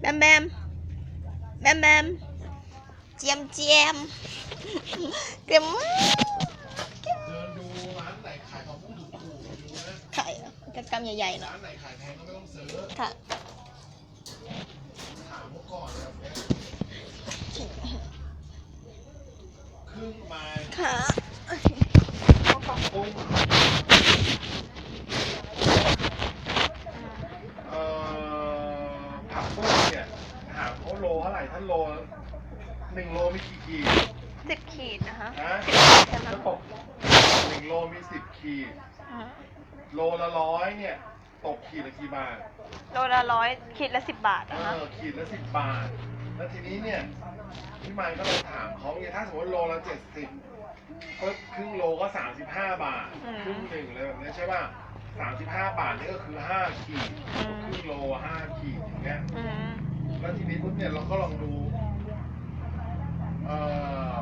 แบมแบมแบมแบมเจียมเจียมเกรียมมากเดินดูร้านไหนขายของพวกถูกถูกๆดูนะขายกระกำใหญ่ๆหน่อยร้านไหนขายแพงก็ไม่ต้องซื้อค่ะ ถามเมื่อก่อนแบบเนี้ยครึ่งไม้ ค่ะ ปรับปรุงเอ่อผักปุ้งเนี่ยถามเขา โลเท่าไหร่ท่านโลหนึ่งโลมีกี่ขีดสิบขีดนะคะฮะสิบขีดใช่ไหมแล้วตกหนึ่งโลมีสิบขีด อืมโลละร้อยเนี่ย ตกขีดละกี่บาท โลละร้อยขีดละสิบบาทเอนะคะอขีดละสิบบาท แล้วทีนี้เนี่ยพี่มายก็เลยถามเขาเนี่ยถ้าสมมติโลละเจ็ดสิบก็ครึ่งโลก็สามสิบห้าบาท ครึ่งหนึ่งเลยแบบนี้ใช่ป่ะสามสิบห้าบาทนี่ก็คือห้าขีดครึ่งโลห้าขีดอย่างเงี้ย อืมแล้วที นี้ปุ๊บเนี่ยเราก็ลองดูเอ่อ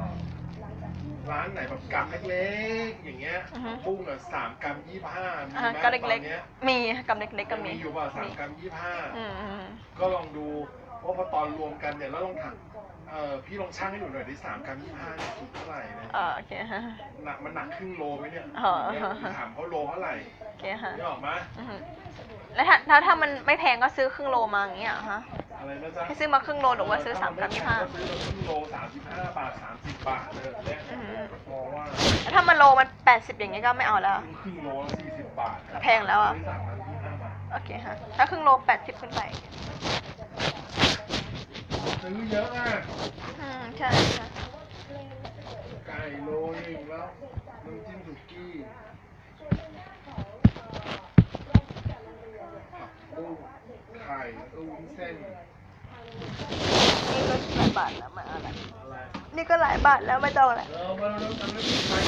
ร้านไหนแบบกำเล็กๆอย่างเงี้ยปุ้งอะสามกรัมยี่ห้ามีอ่าไหมก็ตเล็อกนเนี้ยๆ มีกำเล็กๆก็ยังมีมีอยู่ป่ะสามกรัมยี่ห้า อืมอืม ก็ลองดูว่าพอตอนรวมกันเนี่ยแล้วลองถามเอ่อพี่ลองช่างให้หนูหน่อยดิสามกรัมยี่ห้าเนี่ยคิดเท่าไหร่เนี่ยเออโอเคฮะ หนักมันหนักครึ่งโลไหมเนี่ยอ๋อ เนี่ยถามเขาโลเท่าไหร่โอเคฮะนี่ออกมาอืมแล้วถ้าถ้าถ้ามันไม่แพงก็ซื้อครึ่งโลมาอย่างเงี้ยเหรอฮะ อะไรนะจ๊ะให้ซื้อมาครึ่งโลหรือว่าซื้อสามกรัมยี่ห้าก็ซื้อมาครึ่งโลสามสิบห้าบาทสามสิบบาทเลยแบบเนี่ยอืมมองว่าแล้วถ้ามันโลมันแปดสิบอย่างเงี้ยก็ไม่เอาแล้ว ครึ่งโลละสี่สิบบาทแพงแล้วอะซื้สามกรัมยี่ห้าบาทโอเคฮะถ้าครึ่งโลแปดสิบขึ้นไป ซื้อเยอะอะอืมใช่ใช่ไก่โลหนึงแล้วน้ำจิ้มสุกี้ผักบุ้งไข่ตู้วุ้นเส้น นี่ก็หลายบาทแล้วไม่เอาละอะไรนี่ก็หลายบาทแล้วไม่ต้องละเออมาแล้วทำแล้วมีไข่ไข่สอง